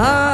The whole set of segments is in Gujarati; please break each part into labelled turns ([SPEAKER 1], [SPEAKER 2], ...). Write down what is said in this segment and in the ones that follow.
[SPEAKER 1] heart.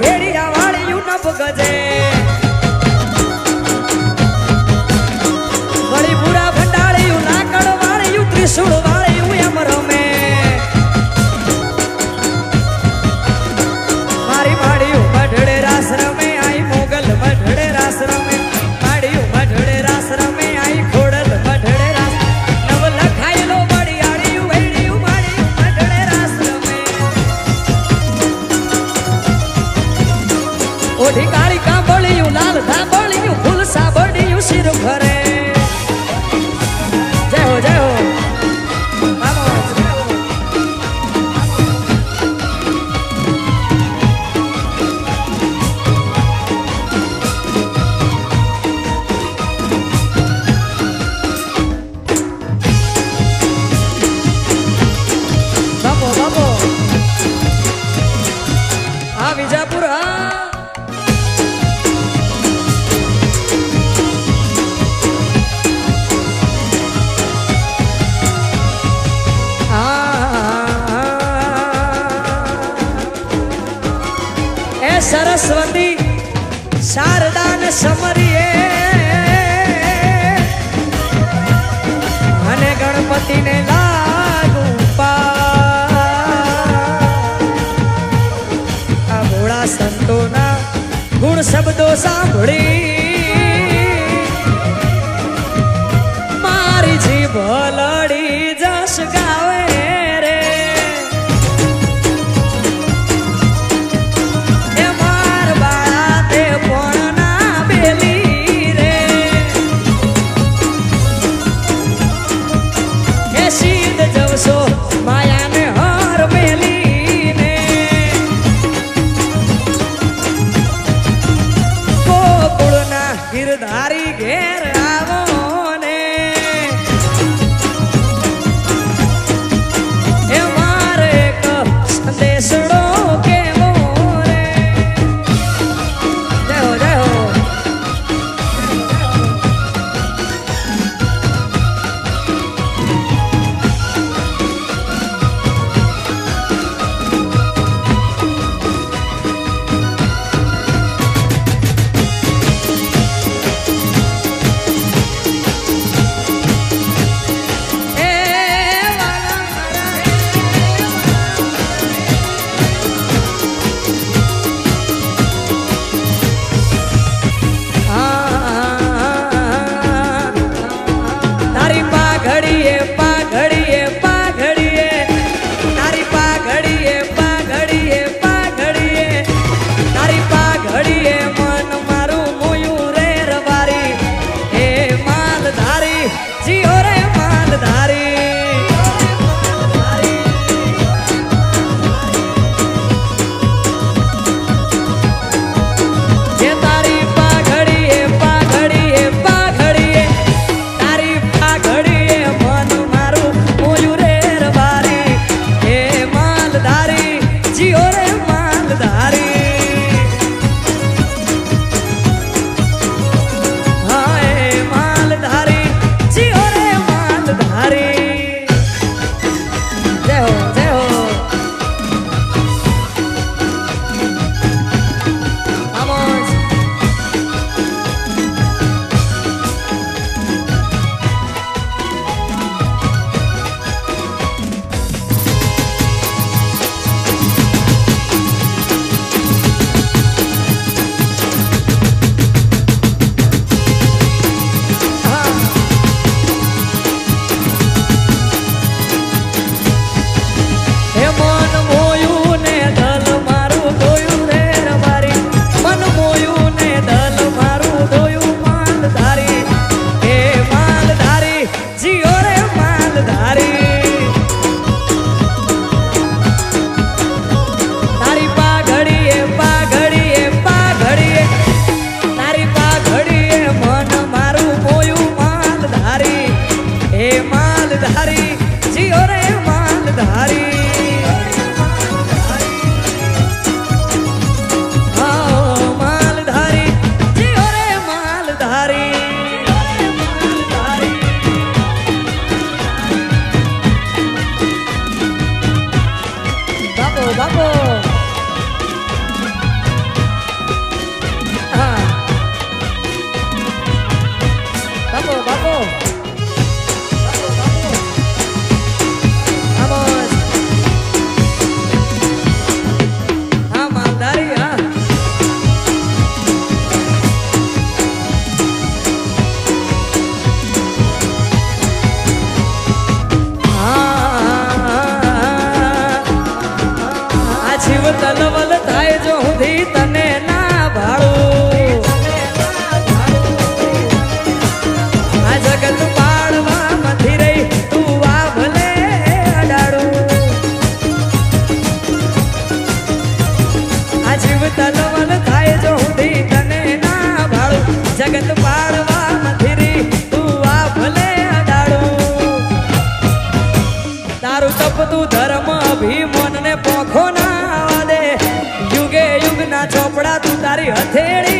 [SPEAKER 1] ready. સરસ્વતી, શારદાન સમરીએ. અને ગણપતિને લાગુ આ ભોળા સંતોના ગુણ શબ્દો સાંભળી. મારી જીભ લડી ಹಥೇಳಿ